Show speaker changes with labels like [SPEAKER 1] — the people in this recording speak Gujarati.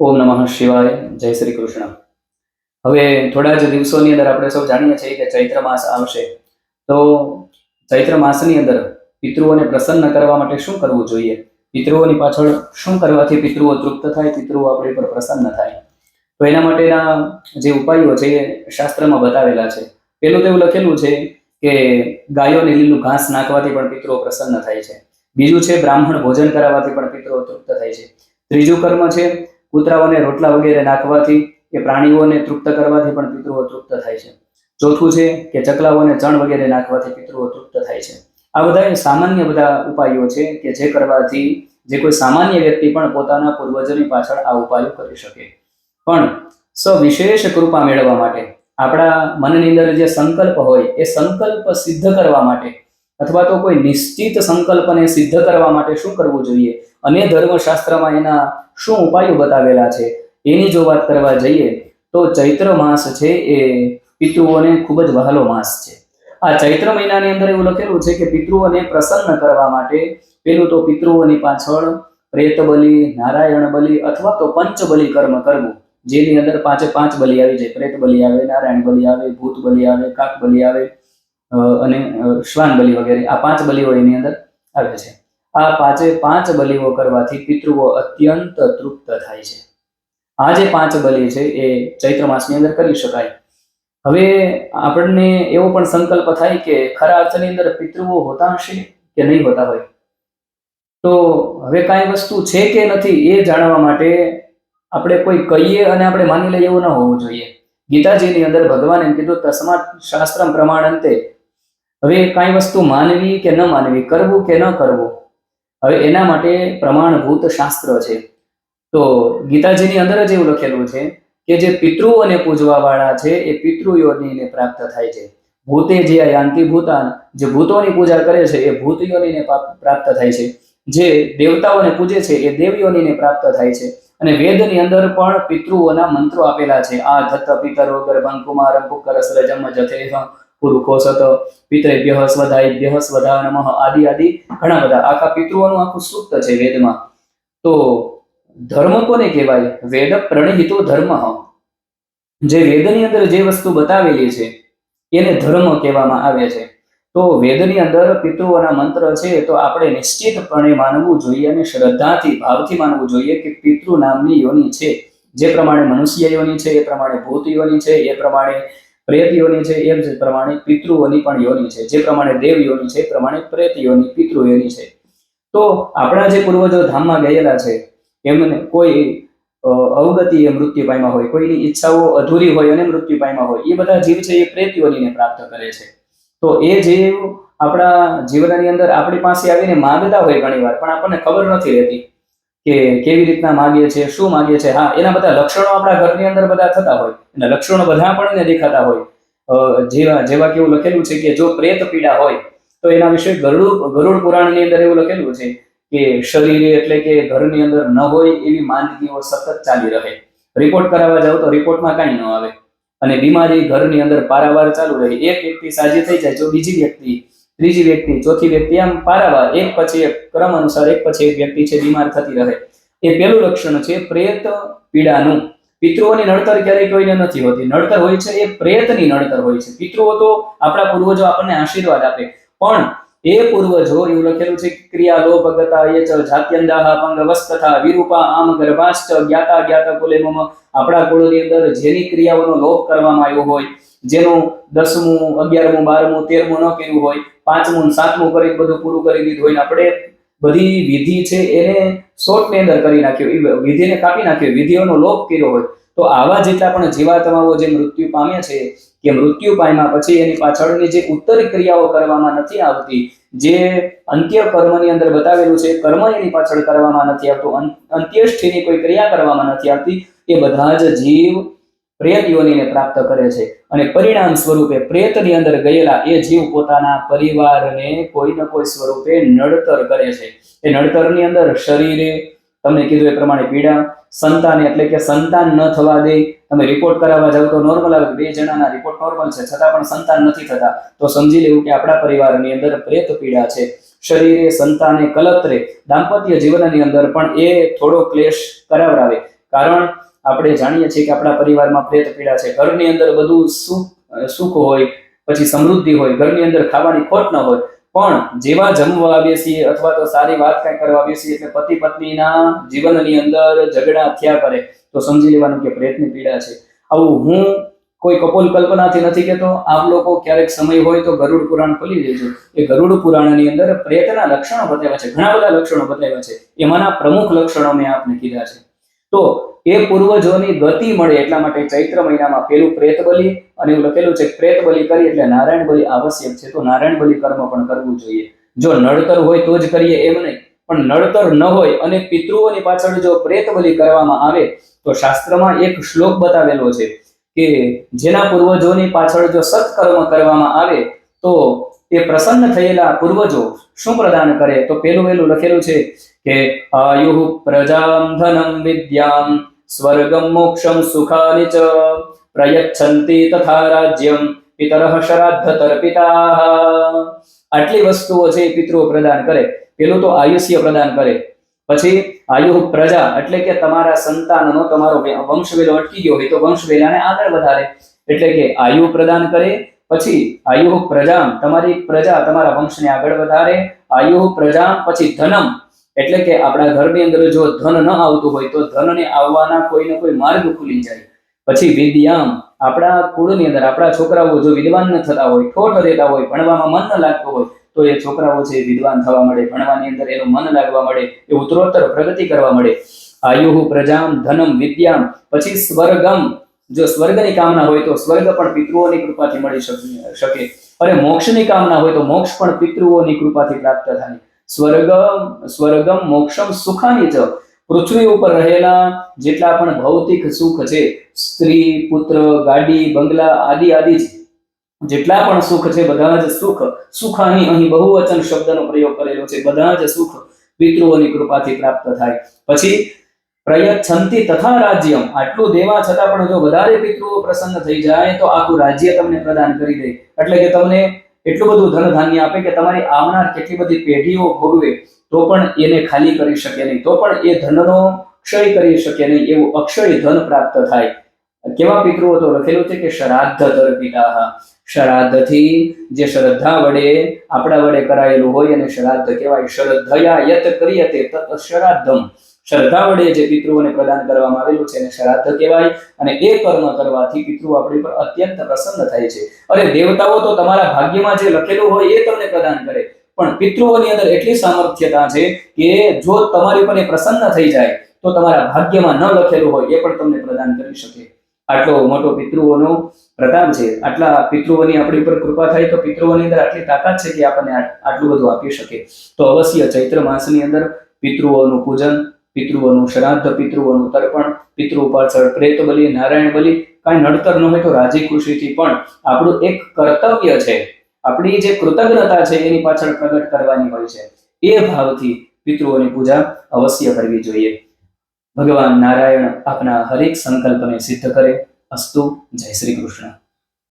[SPEAKER 1] ઓમ નમઃ શિવાય, જય શ્રી કૃષ્ણ. હવે થોડા જ દિવસોની અંદર આપણે સૌ જાણીએ છીએ કે ચૈત્ર માસ આવશે. તો ચૈત્ર માસની અંદર પિતૃઓને પ્રસન્ન કરવા માટે શું કરવું જોઈએ? પિતૃઓની પાછળ શું કરવાથી પિતૃઓ તૃપ્ત થાય, પિતૃઓ આપણી પર પ્રસન્ન થાય? તો એના માટેના જે ઉપાયો છે એ શાસ્ત્રમાં બતાવેલા છે. પેલું તો એવું લખેલું છે કે ગાયોને લીલું ઘાસ નાખવાથી પણ પિતૃઓ પ્રસન્ન થાય છે. બીજું છે બ્રાહ્મણ ભોજન કરાવવાથી પણ પિતૃઓ તૃપ્ત થાય છે. ત્રીજું કર્મ છે કૂતરાઓને રોટલા વગેરે નાખવાથી કે પ્રાણીઓને તૃપ્ત કરવાથી પણ પિતૃઓ તૃપ્ત થાય છે. ચોથું છે કે ચકલાઓને ચણ વગેરે નાખવાથી પિતૃઓ તૃપ્ત થાય છે. આ બધા સામાન્ય બધા ઉપાયો છે કે જે કરવાથી જે કોઈ સામાન્ય વ્યક્તિ પણ પોતાના પૂર્વજોની પાછળ આ ઉપાયો કરી શકે. પણ સવિશેષ કૃપા મેળવવા માટે, આપણા મનની અંદર જે સંકલ્પ હોય એ સંકલ્પ સિદ્ધ કરવા માટે, અથવા તો કોઈ નિશ્ચિત સંકલ્પને સિદ્ધ કરવા માટે શું કરવું જોઈએ? અને ધર્મશાસ્ત્રમાં એના શું ઉપાયો બતાવેલા છે એની જો વાત કરવા જઈએ તો ચૈત્ર માસ છે એ પિતૃઓને ખૂબ જ વહાલો માસ છે. આ ચૈત્ર મહિનાની અંદર એવું લખેલું છે કે પિતૃઓને પ્રસન્ન કરવા માટે પેલું તો પિતૃઓની પાછળ પ્રેત બલિ નારાયણ બલિ અથવા તો પંચ બલિ કર્મ કરવું. જેની અંદર પાંચે પાંચ બલિ આવી જાય. પ્રેત બલિ આવે, નારાયણ બલિ આવે, ભૂત બલિ આવે, કાક બલિ આવે અને શ્વાન બલિ વગેરે. આ પાંચ બલિઓ એની અંદર આવે છે. આ પાંચે પાંચ બલિઓ કરવાથી પિતૃઓ અત્યંત તૃપ્ત થાય છે. આ જે પાંચ બલિ છે એ ચૈત્ર માસની અંદર કરી શકાય. હવે આપણને એવો પણ સંકલ્પ થાય કે ખરા અર્થની અંદર પિતૃઓ હોતા હશે કે નહીં હોતા હોય? તો હવે કાંઈ વસ્તુ છે કે નથી એ જાણવા માટે આપણે કોઈ કહીએ અને આપણે માની લઈએ એવું ન હોવું જોઈએ. ગીતાજીની અંદર ભગવાને એમ કીધું, તસ્માત શાસ્ત્રમ પ્રમાણંતે. હવે કાંઈ વસ્તુ માનવી કે ન માનવી, કરવું કે ન કરવું હવે એના માટે પ્રમાણભૂત શાસ્ત્ર છે. તો ગીતાજીની અંદર જ એવું લખેલું છે કે જે પિતૃઓને પૂજવા વાળા છે, એ પિતૃયોનીને પ્રાપ્ત થાય છે. ભૂતે જે યાંતિ ભૂતાન જે ભૂતોની પૂજા કરે છે, એ ભૂતયોનીને પ્રાપ્ત થાય છે. જે દેવતાઓને પૂજે છે, એ દેવયોનીને પ્રાપ્ત થાય છે. અને વેદની અંદર પણ પિતૃઓના મંત્રો આપેલા છે. આ ધત્ત પિતરો ગર્ભં કુમારં પુકર સ્રજમ જથેહ પુરુખો સત સ્વધાયભ્ય સ્વધા નમઃ આદિ આદિ ઘણા બધા. આખા પિતૃઓનું આખું સૂક્ત છે વેદમાં. તો ધર્મ કોને કહેવાય? વેદ પ્રણહિતો ધર્મ. જે વેદની અંદર જે વસ્તુ બતાવેલી છે, એને ધર્મ કહેવામાં આવે છે. તો વેદની અંદર પિતૃઓના મંત્ર છે, તો આપણે નિશ્ચિતપણે માનવું જોઈએ અને શ્રદ્ધાથી, ભાવથી માનવું જોઈએ કે પિતૃ નામની યોની છે. જે પ્રમાણે મનુષ્ય યોની છે, એ પ્રમાણે ભૂત યોની છે, એ પ્રમાણે પ્રેત યોની છે, એમ જ પ્રમાણે પિતૃઓની પણ યોની છે. જે પ્રમાણે દેવ યોની છે પ્રમાણે પ્રેત યોની પિતૃ યોની છે. તો આપણા જે પૂર્વજો ધામમાં ગયેલા છે, એમને કોઈ અવગતિ એ મૃત્યુ પામ્યા હોય, કોઈની ઈચ્છાઓ અધૂરી હોય અને મૃત્યુ પામ્યા હોય, એ બધા જીવ છે એ પ્રેત યોનીને પ્રાપ્ત કરે છે. તો એ જીવ આપણા જીવનની અંદર આપણી પાસે આવીને માંગતા હોય ઘણીવાર, પણ આપણને ખબર નથી રહેતી. કે કેવી રીતના માગીએ છે શું માગીએ છે હા, એના બધા લક્ષણો આપણા ઘરની અંદર બધા થતા હોય. અને લક્ષણો બધા પણ દેખાતા હોય. જેવા જેવા કેવું લખેલું છે કે જો પ્રેત પીડા હોય, તો એના વિશે ગરુડ ગરુડ પુરાણની અંદર એવું લખેલું છે કે શરીરે એટલે કે ઘરની અંદર ન હોય એવી માંદગીઓ સતત ચાલી રહે. રિપોર્ટ કરાવવા જાવ તો રિપોર્ટમાં કાંઈ ન આવે. અને બીમારી ઘરની અંદર પારાવાર ચાલુ રહે. એક વ્યક્તિ સાજી થઈ જાય, જો બીજી વ્યક્તિ ત્રીજી વ્યક્તિ, ચોથી વ્યક્તિ, આમ પારાવાર, એક પછી એક ક્રમ અનુસાર એક પછી એક વ્યક્તિ છે, બીમાર થતી રહે. એ પેલું લક્ષણ છે, પ્રેત પીડાનું. પિતૃઓની નડતર ક્યારેય કોઈને નથી હોતી. નડતર હોય છે, એ પ્રેતની નડતર હોય છે. પિતૃઓ તો આપણા પૂર્વજો આપણને આશીર્વાદ આપે. પણ એ પૂર્વજો, એવું લખેલું છે, ક્રિયા, લોભ, ગતા ચલ જાત્યંદાહ પંગ વસ્તથા વિરૂપા, આમ, ગર્ભાશ્ચ, જ્ઞાતા જ્ઞાતા કુલે મમ આપણા કુળની અંદર જેની ક્રિયાઓનો લોભ કરવામાં આવ્યો હોય, જેનું દસમું, અગિયારમું, બારમું, તેરમું ન કર્યું હોય પાંચમું સાતમું કરી બધું પૂરું કરી દીધું હોય આપણે બધી વિધિ છે એને શોર્ટની અંદર કરી નાખ્યો. એ વિધિને કાપી નાખ્યો. વિધિઓનો લોપ કર્યો હોય તો આવા જેટલા પણ જીવાત્માઓ જે મૃત્યુ પામે છે, કે મૃત્યુ પામ્યા પછી એની પાછળની જે ઉત્તર ક્રિયાઓ કરવામાં નથી આવતી, જે અંત્ય કર્મની અંદર બતાવેલું છે, કર્મ એની પાછળ કરવામાં નથી આવતું, અં- કોઈ ક્રિયા કરવામાં નથી આવતી, એ બધા જ જીવ પ્રેત પ્રાપ્ત કરે છે. અને પરિણામ સ્વરૂપે પ્રેતની અંદર ગયેલા એ જીવ પોતાના પરિવારને કોઈ ન કોઈ સ્વરૂપે નડતર કરે છે. એ નડતરની અંદર શરીરે, તમને કીધું એ પ્રમાણે પીડા, સંતાન એટલે કે સંતાન ન થવા દે. તમે રિપોર્ટ કરાવવા જાવ તો નોર્મલ આવે, બે જણાના રિપોર્ટ નોર્મલ છે, છતાં પણ સંતાન નથી થતા. તો સમજી લેવું કે આપણા પરિવારની અંદર પ્રેત પીડા છે. શરીરે સંતાને કલત્રે, દાંપત્ય જીવનની અંદર પણ એ થોડો ક્લેશ કરાવરાવે કારણ આપણે જાણીએ છીએ કે આપણા પરિવારમાં પ્રેત પીડા છે. ઘરની અંદર બધું સુખ સુખ હોય, પછી સમૃદ્ધિ હોય, ઘરની અંદર ખાવાની ખોટ ન હોય. પણ જેવા જમવા છીએ અથવા તો સારી વાત કઈ કરવા છીએ એટલે પતિ પત્નીના જીવનની અંદર ઝઘડા થયા કરે, તો સમજી લેવાનું કે પ્રેતની પીડા છે. આવું હું કોઈ કપોલ કલ્પનાથી નથી કહેતો. આપ લોકો ક્યારેક સમય હોય તો ગરુડ પુરાણ ખોલી દેજો. એ ગરુડ પુરાણની અંદર પ્રેતના લક્ષણો બતાવ્યા છે. ઘણા બધા લક્ષણો બતાવ્યા છે. એમાંના પ્રમુખ લક્ષણો મેં આપને કીધા છે. તો એ પૂર્વજોની ગતિ મળે એટલા માટે ચૈત્ર મહિનામાં પેલું પ્રેત બલિ અને એવું લખેલું છે પ્રેત બલિ કરી એટલે નારાયણ બલિ આવશ્યક છે. તો નારાયણ બલિ કર્મ પણ કરવું જોઈએ. જો નડતર હોય તો જ કરીએ એમ નહીં. પણ નડતર ન હોય અને પિતૃઓની પાછળ જો પ્રેત બલિ કરવામાં આવે, તો શાસ્ત્રમાં એક શ્લોક બતાવેલો છે કે જેના પૂર્વજોની પાછળ જો સત્કર્મ કરવામાં આવે, તો તે પ્રસન્ન થયેલા પૂર્વજો શું પ્રદાન કરે? તો પેલું પેલું લખેલું છે કે, આયુ પ્રજામ ધનમ વિદ્યામ સ્વર્ગમ મોક્ષમ સુખાની ચ પ્રયચ્છન્તિ તથા રાજ્યમ પિતરઃ શ્રાદ્ધ તર્પિતા આટલી વસ્તુઓ છે એ પિતૃઓ પ્રદાન કરે પેલું તો આયુષ્ય પ્રદાન કરે પછી આયુ પ્રજા એટલે કે તમારા સંતાનનો તમારો વંશવેલો અટકી ગયો હોય તો વંશવેલાને આગળ વધારે એટલે કે આયુ પ્રદાન કરે પછી આયુ પ્રજા તમારી પ્રજા તમારા વંશને આગળ વધારે આયુ પ્રજા પછી ધનમ એટલે કે આપણા ઘરની અંદર જો ધન ન આવતું હોય તો ધનને આવવાના કોઈ ને કોઈ માર્ગ ખુલી જાય. પછી વિદ્યામ, આપણા કુળની અંદર આપણા છોકરાઓ જો વિદ્વાન ન થતા હોય, ઠોઠ દેતા હોય, ભણવામાં મન ન લાગતું હોય, તો એ છોકરાઓ છે વિદ્વાન થવા મળે, ભણવાની અંદર એનું મન લાગવા મળે, એ ઉત્તરોત્તર પ્રગતિ કરવા મળે. આયુહ પ્રજામ, ધનમ, વિદ્યામ, પછી સ્વર્ગમ. જો સ્વર્ગની કામના હોય તો સ્વર્ગ પણ પિતૃઓની કૃપાથી મળી શકે અને મોક્ષની કામના હોય તો મોક્ષ પણ પિતૃઓની કૃપાથી પ્રાપ્ત થાય. સ્વર્ગમ સ્વર્ગમ મોક્ષમ સુખાની જ. પૃથ્વી ઉપર રહેલા જેટલા પણ ભૌતિક સુખ છે, સ્ત્રી, પુત્ર, ગાડી, બંગલા આદિ આદિ જેટલા પણ સુખ છે, બધા જ સુખ. સુખાની અહીં બહુવચન શબ્દનો પ્રયોગ કરેલો છે, બધા જ સુખ પિતૃઓની કૃપાથી પ્રાપ્ત થાય. પછી પ્રયત્સંતિ તથા રાજ્યમ. આટલું દેવા છતાં પણ જો વધારે પિતૃઓ પ્રસન્ન થઈ જાય, તો આખું રાજ્ય તમને પ્રદાન કરી દે. એટલે કે તમને એટલું બધું ધન ધાન્ય આપે કે તમારી આવનાર કેટલી બધી પેઢીઓ ભોગવે તો પણ એને ખાલી કરી શકે નહીં. તો પણ એ ધનનો ક્ષય કરી શકે નહીં એવું અક્ષય ધન પ્રાપ્ત થાય. કેવા પિતૃઓ તો લખેલું છે કે શ્રાદ્ધ તર્પિતા શ્રાદ્ધથી જે શ્રદ્ધા વડે આપણા વડે કરાયેલું હોય અને શ્રાદ્ધ કહેવાય. શ્રદ્ધયા યત ક્રિયતે તત શ્રાદ્ધમ. શ્રદ્ધા વડે જે પિતૃઓને પ્રદાન કરવામાં આવેલું છે એને શ્રાદ્ધ કહેવાય અને એ કર્મ કરવાથી પિતૃ આપણી પર અત્યંત પ્રસન્ન થાય છે. અરે દેવતાઓ તો તમારા ભાગ્યમાં જે લખેલું હોય એ તમને પ્રદાન કરે. પણ પિતૃઓની અંદર એટલી સામર્થ્યતા છે કે જો તમારી પર એ પ્રસન્ન થઈ જાય, તો તમારા ભાગ્યમાં ન લખેલું હોય એ પણ તમને પ્રદાન કરી શકે. આટલો મોટો પિતૃઓનો પ્રતાપ છે. આટલા પિતૃઓની આપણી ઉપર કૃપા થાય તો પિતૃઓની અંદર આટલી તાકાત છે કે આપણને આટલું બધું આપી શકે. તો અવશ્ય ચૈત્ર માસની અંદર પિતૃઓનું પૂજન પિતૃઓનું, શ્રાદ્ધ પિતૃઓનું તર્પણ, પિતૃ પાછળ પ્રેત બલિ, નારાયણ બલિ, કાંઈ નડતર ન હોય તો રાજી ખુશીથી પણ આપણું એક કર્તવ્ય છે. આપણી જે કૃતજ્ઞતા છે એની પાછળ પ્રગટ કરવાની હોય છે. એ ભાવથી પિતૃઓની પૂજા અવશ્ય કરવી જોઈએ. ભગવાન નારાયણ આપના હરેક સંકલ્પને સિદ્ધ કરે. અસ્તુ, જય શ્રી કૃષ્ણ.